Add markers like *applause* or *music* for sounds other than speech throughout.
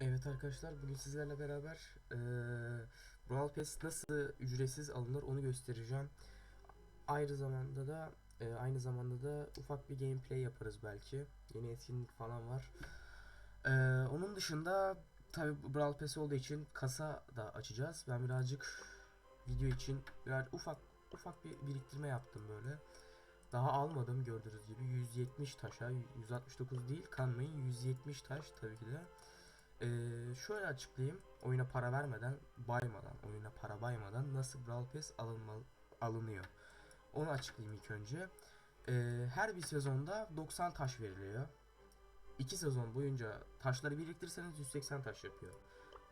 Evet arkadaşlar bugün sizlerle beraber eee Brawl Pass nasıl ücretsiz alınır onu göstereceğim. Aynı zamanda da eee, aynı zamanda da ufak bir gameplay yaparız belki. Yeni etkinlik falan var. Eee, onun dışında tabi Brawl Pass olduğu için kasa da açacağız. Ben birazcık video için biraz ufak ufak bir biriktirme yaptım böyle. Daha almadım gördüğünüz gibi 170 taşa 169 değil kanmayın 170 taş tabii ki de. Ee, şöyle açıklayayım. Oyuna para vermeden, baymadan, oyuna para baymadan nasıl Brawl Pass alınmalı, alınıyor. Onu açıklayayım ilk önce. Ee, her bir sezonda 90 taş veriliyor. 2 sezon boyunca taşları biriktirirseniz 180 taş yapıyor.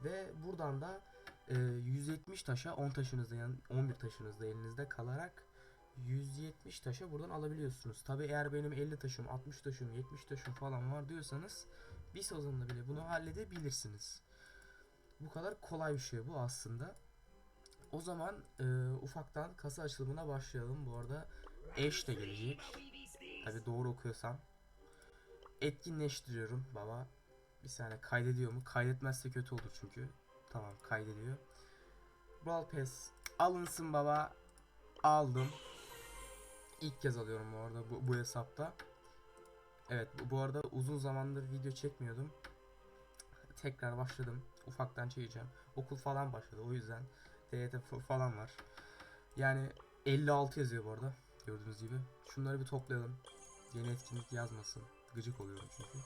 Ve buradan da e, 170 taşa 10 taşınızda yani 11 taşınızda elinizde kalarak 170 taşa buradan alabiliyorsunuz. Tabi eğer benim 50 taşım, 60 taşım, 70 taşım falan var diyorsanız bir sezonda bile bunu halledebilirsiniz. Bu kadar kolay bir şey bu aslında. O zaman e, ufaktan kasa açılımına başlayalım. Bu arada eş de gelecek. Tabi doğru okuyorsam. Etkinleştiriyorum baba. Bir saniye kaydediyor mu? Kaydetmezse kötü olur çünkü. Tamam kaydediyor. Brawl Pass alınsın baba. Aldım. İlk kez alıyorum bu arada bu, bu hesapta. Evet bu, arada uzun zamandır video çekmiyordum. Tekrar başladım. Ufaktan çekeceğim. Okul falan başladı o yüzden. TYT falan var. Yani 56 yazıyor bu arada. Gördüğünüz gibi. Şunları bir toplayalım. Yeni etkinlik yazmasın. Gıcık oluyorum çünkü.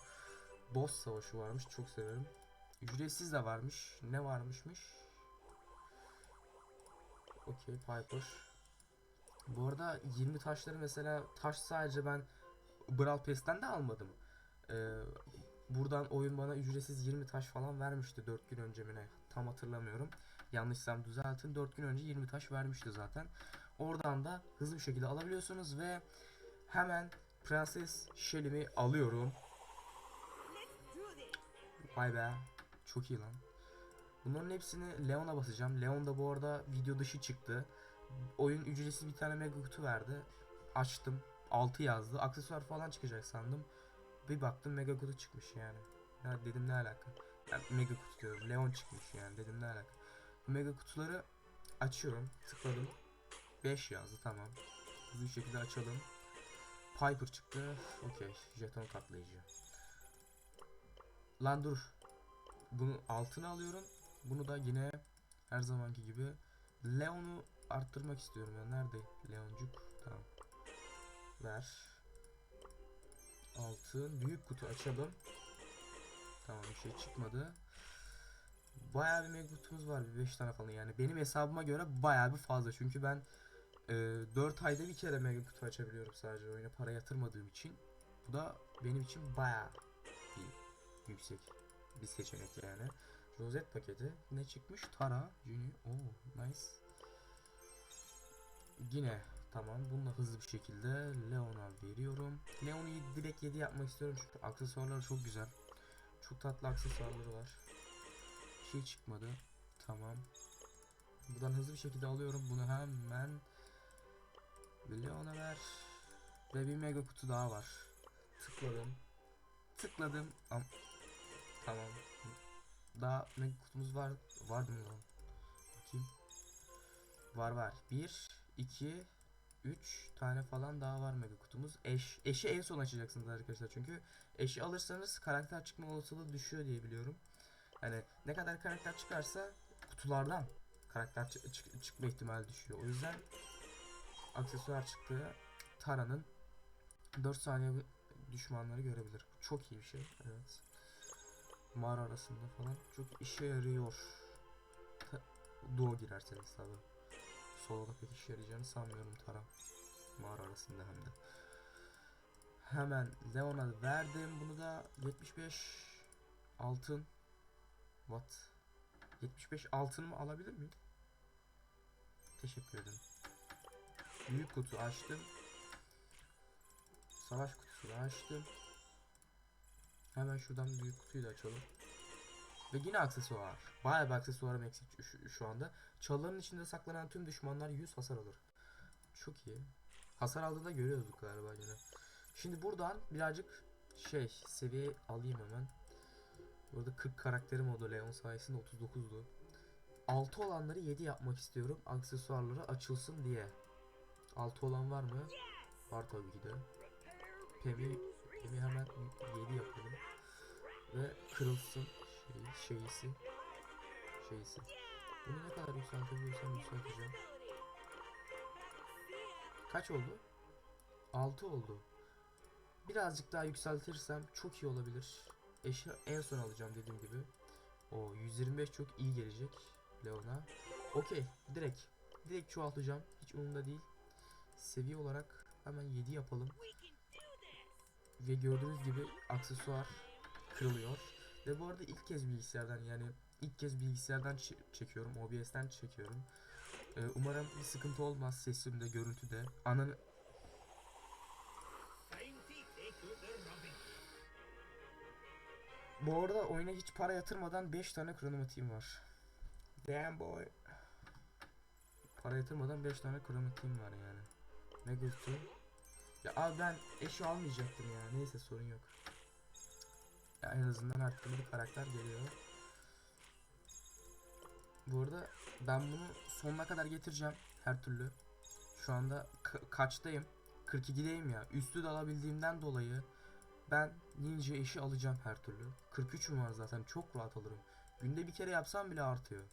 Boss savaşı varmış. Çok severim. Ücretsiz de varmış. Ne varmışmış? Okey Piper. Bu arada 20 taşları mesela taş sadece ben Brawl Pass'ten de almadım. Ee, buradan oyun bana ücretsiz 20 taş falan vermişti 4 gün önce mi ne tam hatırlamıyorum. Yanlışsam düzeltin 4 gün önce 20 taş vermişti zaten. Oradan da hızlı bir şekilde alabiliyorsunuz ve hemen Prenses Shelly'mi alıyorum. Vay be çok iyi lan. Bunların hepsini Leon'a basacağım. Leon da bu arada video dışı çıktı. Oyun ücretsiz bir tane mega kutu verdi. Açtım. 6 yazdı. Aksesuar falan çıkacak sandım. Bir baktım mega kutu çıkmış yani. Ya dedim ne alaka? Yani mega kutu diyorum. Leon çıkmış yani. Dedim ne alaka? Mega kutuları açıyorum. Tıkladım. 5 yazdı tamam. Hızlı bir şekilde açalım. Piper çıktı. Okey. Jeton katlayıcı. Lan dur. Bunu altına alıyorum. Bunu da yine her zamanki gibi Leon'u arttırmak istiyorum ya. Nerede Leoncuk? Tamam. Ver. Altın. Büyük kutu açalım. Tamam bir şey çıkmadı. Bayağı bir mega kutumuz var. Bir 5 tane falan yani. Benim hesabıma göre bayağı bir fazla. Çünkü ben e, 4 ayda bir kere mega kutu açabiliyorum sadece oyuna para yatırmadığım için. Bu da benim için bayağı bir yüksek bir seçenek yani. Rozet paketi. Ne çıkmış? Tara. Junior. Oo, nice. Yine tamam. Bununla hızlı bir şekilde Leon'a veriyorum. Leon'u direkt 7 yapmak istiyorum çünkü aksesuarları çok güzel. Çok tatlı aksesuarları var. Bir şey çıkmadı. Tamam. Buradan hızlı bir şekilde alıyorum. Bunu hemen Leon'a ver. Ve bir mega kutu daha var. Tıkladım. Tıkladım. Am tamam. Daha mega kutumuz var. Vardı mı lan? Bakayım. Var var. 1, 2, 3 tane falan daha var mega kutumuz. Eş. Eşi en son açacaksınız arkadaşlar. Çünkü eşi alırsanız karakter çıkma olasılığı düşüyor diye biliyorum. Yani ne kadar karakter çıkarsa kutulardan karakter çı- çık- çıkma ihtimali düşüyor. O yüzden aksesuar çıktı. Tara'nın 4 saniye düşmanları görebilir. Çok iyi bir şey. Evet. Mağara arasında falan çok işe yarıyor. Ta- Duo girerseniz tabi. Solo'da pek işe yarayacağını sanmıyorum Tara. Mağara arasında hem de. Hemen Leon'a verdim. Bunu da 75 altın. What? 75 altınımı alabilir miyim? Teşekkür ederim. Büyük kutu açtım. Savaş kutusu da açtım. Hemen şuradan büyük kutuyu da açalım. Ve yine aksesuar. Bayağı bir aksesuarım eksik şu, şu anda. Çalıların içinde saklanan tüm düşmanlar 100 hasar alır. Çok iyi. Hasar aldığında görüyoruz galiba yine. Şimdi buradan birazcık şey seviye alayım hemen. Burada 40 karakterim oldu Leon sayesinde 39'du. 6 olanları 7 yapmak istiyorum. Aksesuarları açılsın diye. 6 olan var mı? Var tabii ki de. Pemi, Pemi hemen 7 yapalım. Ve kırılsın şey, şeyisi. Şeyisi. Bunu ne kadar yükseltebiliyorsam yükselteceğim. Kaç oldu? 6 oldu. Birazcık daha yükseltirsem çok iyi olabilir. Eşi en son alacağım dediğim gibi. O 125 çok iyi gelecek Leon'a. Okey direkt. Direkt çoğaltacağım. Hiç umurumda değil. Seviye olarak hemen 7 yapalım. Ve gördüğünüz gibi aksesuar kırılıyor. Ve bu arada ilk kez bilgisayardan yani ilk kez bilgisayardan çekiyorum. OBS'ten çekiyorum. Ee, umarım bir sıkıntı olmaz sesimde, görüntüde. Ananı Bu arada oyuna hiç para yatırmadan 5 tane kronomatiğim var. Damn boy. Para yatırmadan 5 tane kronomatiğim var yani. Ne kötü. Ya abi ben eşi almayacaktım ya. Neyse sorun yok. Ya en azından türlü bir karakter geliyor. Bu arada ben bunu sonuna kadar getireceğim her türlü. Şu anda ka- kaçtayım? 42'deyim ya. Üstü de alabildiğimden dolayı ben ninja eşi alacağım her türlü. 43'üm var zaten çok rahat alırım. Günde bir kere yapsam bile artıyor.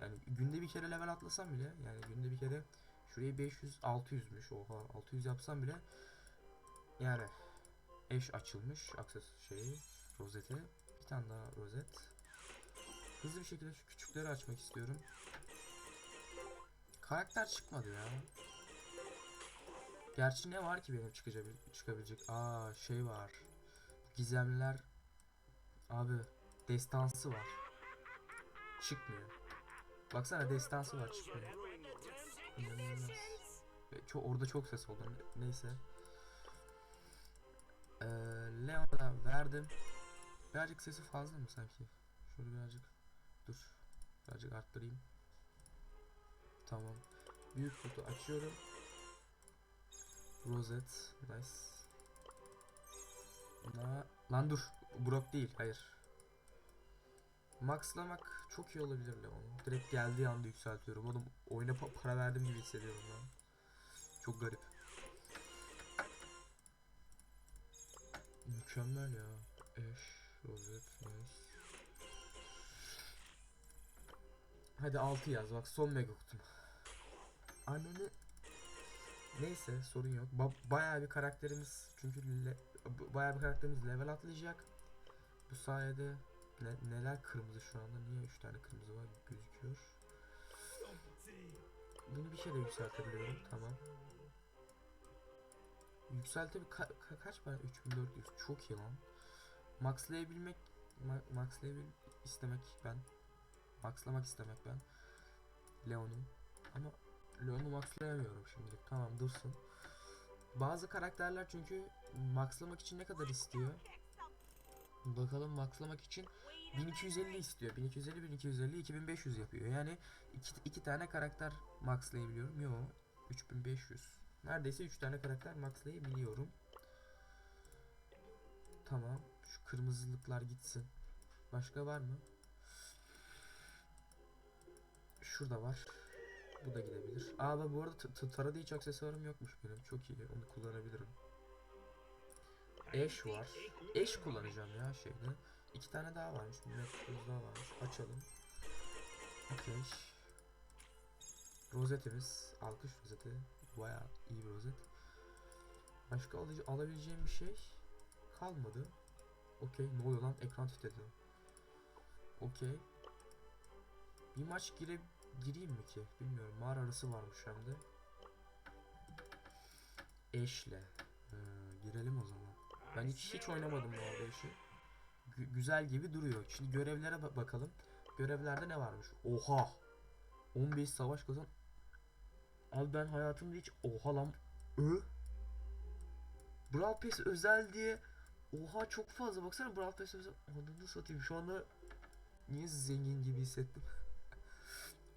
Yani günde bir kere level atlasam bile yani günde bir kere şurayı 500 600'müş oha 600 yapsam bile yani eş açılmış akses şeyi rozeti bir tane daha rozet hızlı bir şekilde şu küçükleri açmak istiyorum karakter çıkmadı ya Gerçi ne var ki benim çıkabilecek? Aa şey var. Gizemliler abi destansı var. Çıkmıyor. Baksana destansı var çıkmıyor. İnanılmaz. Çok, orada çok ses oldu. Ne- Neyse. Ee, Leon'a verdim. Birazcık sesi fazla mı sanki? Şöyle birazcık. Dur. Birazcık arttırayım. Tamam. Büyük kutu açıyorum. Rosette. Nice. Buna... Lan dur. Brock değil. Hayır. Maxlamak çok iyi olabilir Leon. Direkt geldiği anda yükseltiyorum. Oğlum oyuna pa- para verdim gibi hissediyorum lan. Çok garip. Mükemmel ya. Eş, Hadi 6 yaz bak son mega kutum. Anneni Neyse sorun yok. Ba- bayağı bir karakterimiz çünkü bayağı bir karakterimiz level atlayacak. Bu sayede ne- neler kırmızı şu anda? Niye 3 tane kırmızı var gözüküyor? Bunu bir kere yükseltebiliyorum. Tamam. Yükselte bir ka- ka- kaç para? 3400. Çok iyi lan. Maxlayabilmek ma- maxlayabil istemek ben. Maxlamak istemek ben. Leon'u. Ama Leon'u maxlayamıyorum şimdilik. Tamam dursun. Bazı karakterler çünkü maxlamak için ne kadar istiyor? Bakalım maxlamak için 1250 istiyor. 1250 1250 2500 yapıyor. Yani iki, iki tane karakter maxlayabiliyorum. Yo 3500. Neredeyse 3 tane karakter maxlayabiliyorum. Tamam. Şu kırmızılıklar gitsin. Başka var mı? Şurada var. Bu da gidebilir. Aa ben bu arada tarada hiç aksesuarım yokmuş benim. Çok iyi. Onu kullanabilirim. Eş var. Eş kullanacağım ya şeyde. İki tane daha varmış. Bir metrobüs daha varmış. Açalım. Okey. Rozetimiz. Alkış rozeti. Baya iyi bir rozet. Başka alabileceğim bir şey kalmadı. Okey. Ne oluyor lan? Ekran titredi. Okey. Bir maç gire gireyim mi ki? Bilmiyorum. Mağara arası varmış hem de. Eşle. Ha, girelim o zaman. Ben hiç hiç oynamadım bu arada işi. Gü- güzel gibi duruyor. Şimdi görevlere ba- bakalım. Görevlerde ne varmış? Oha. 15 savaş kazan. Abi ben hayatımda hiç oha lan. Ö? Brawl Pass özel diye Oha çok fazla baksana Brawl Pass özel. Ananı satayım şu anda niye zengin gibi hissettim.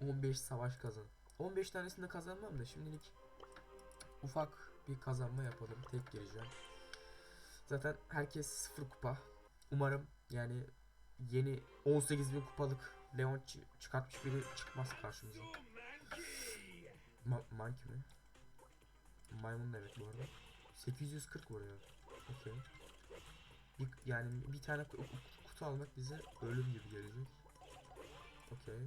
*laughs* 15 savaş kazan. 15 tanesini de kazanmam da şimdilik ufak bir kazanma yapalım. Tek gireceğim. Zaten herkes sıfır kupa. Umarım yani yeni 18 bin kupalık Leon çı- çıkartmış biri çıkmaz karşımıza. Ma Monkey mi? Maymun da evet bu arada. 840 vuruyor. Okey. Bir, yani bir tane ku- ku- kutu almak bize ölüm gibi gelecek. Okey.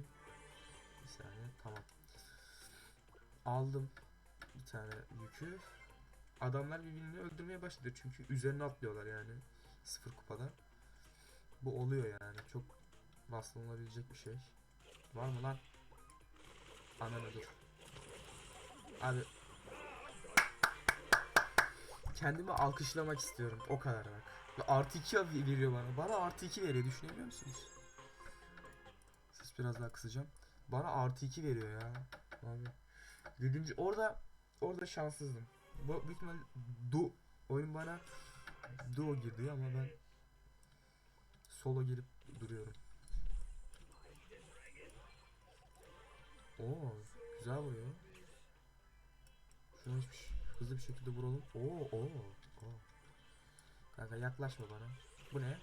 Bir saniye tamam. Aldım bir tane yükü. Adamlar birbirini öldürmeye başladı çünkü üzerine atlıyorlar yani. Sıfır kupada. Bu oluyor yani. Çok rastlanılabilecek bir şey. Var mı lan? Ananı dur. Abi kendimi alkışlamak istiyorum. O kadar bak. Ve artı 2 veriyor bana. Bana artı 2 veriyor. Düşünebiliyor musunuz? Ses biraz daha kısacağım. Bana artı 2 veriyor ya. Abi. Gülünce orada orada şanssızdım. Bu büyük ihtimal du oyun bana duo girdi ama ben solo girip duruyorum. Oo, güzel vuruyor. Şunu hiçbir şey- hızlı bir şekilde vuralım. Oo, oo, oo. Kanka yaklaşma bana. Bu ne?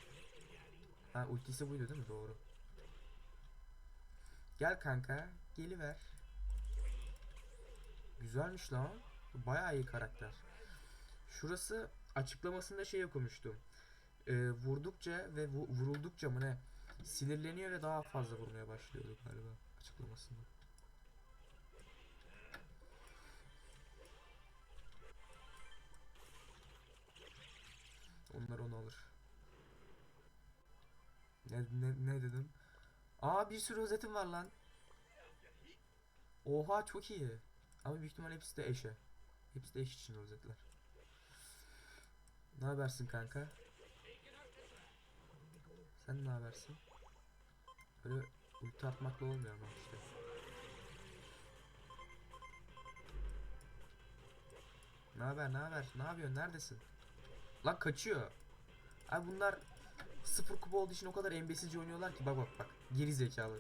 Ha ultisi buydu değil mi? Doğru. Gel kanka, geliver. Güzelmiş lan. Bayağı iyi karakter. Şurası açıklamasında şey okumuştum. Ee, vurdukça ve vu- vuruldukça mı ne? Sinirleniyor ve daha fazla vurmaya başlıyordu galiba açıklamasında. Onlar onu alır. Ne, ne, ne dedim? Aa bir sürü özetim var lan. Oha çok iyi. Ama büyük ihtimal hepsi de eşe. Hepsi de eş için özetler. Ne habersin kanka? Sen ne habersin? Böyle ulti atmakla olmuyor ama işte. Ne haber? Ne haber? Ne yapıyorsun? Neredesin? Lan kaçıyor. Abi bunlar sıfır kupa olduğu için o kadar embesilce oynuyorlar ki bak bak bak. Geri zekalı.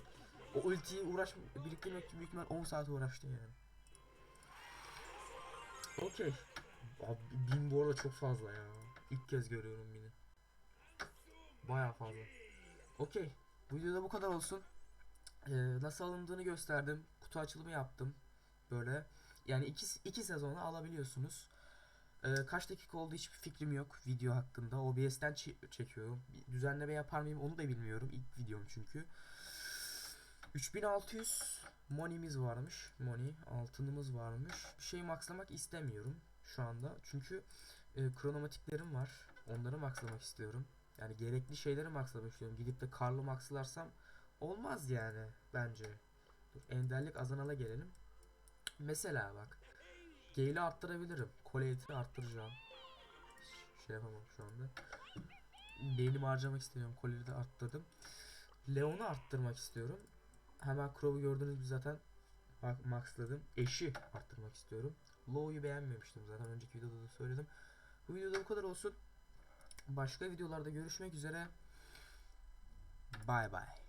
O ultiyi uğraş biriktirmek için büyük ihtimal 10 saat uğraştın yani. Okey. Abi bin bu arada çok fazla ya. İlk kez görüyorum bini. Baya fazla. Okey. Bu videoda bu kadar olsun. Ee, nasıl alındığını gösterdim. Kutu açılımı yaptım. Böyle. Yani iki, iki sezonu alabiliyorsunuz. Ee, kaç dakika oldu hiçbir fikrim yok video hakkında. OBS'ten çe- çekiyorum. Bir düzenleme yapar mıyım onu da bilmiyorum. İlk videom çünkü. 3600 money'miz varmış. Money altınımız varmış. Bir şey maxlamak istemiyorum şu anda. Çünkü e, kronomatiklerim var. Onları maxlamak istiyorum. Yani gerekli şeyleri maxlamak istiyorum. Gidip de karlı maxlarsam olmaz yani bence. Dur, enderlik azanala gelelim. Mesela bak. Gale'i arttırabilirim. Colete'i arttıracağım. Şey yapamam şu anda. Beynimi harcamak istemiyorum. Colete'i de arttırdım. Leon'u arttırmak istiyorum. Hemen Crow'u gördüğünüz gibi zaten maxladım. Eşi arttırmak istiyorum. Low'yu beğenmemiştim zaten önceki videoda da söyledim. Bu videoda bu kadar olsun. Başka videolarda görüşmek üzere. Bye bye.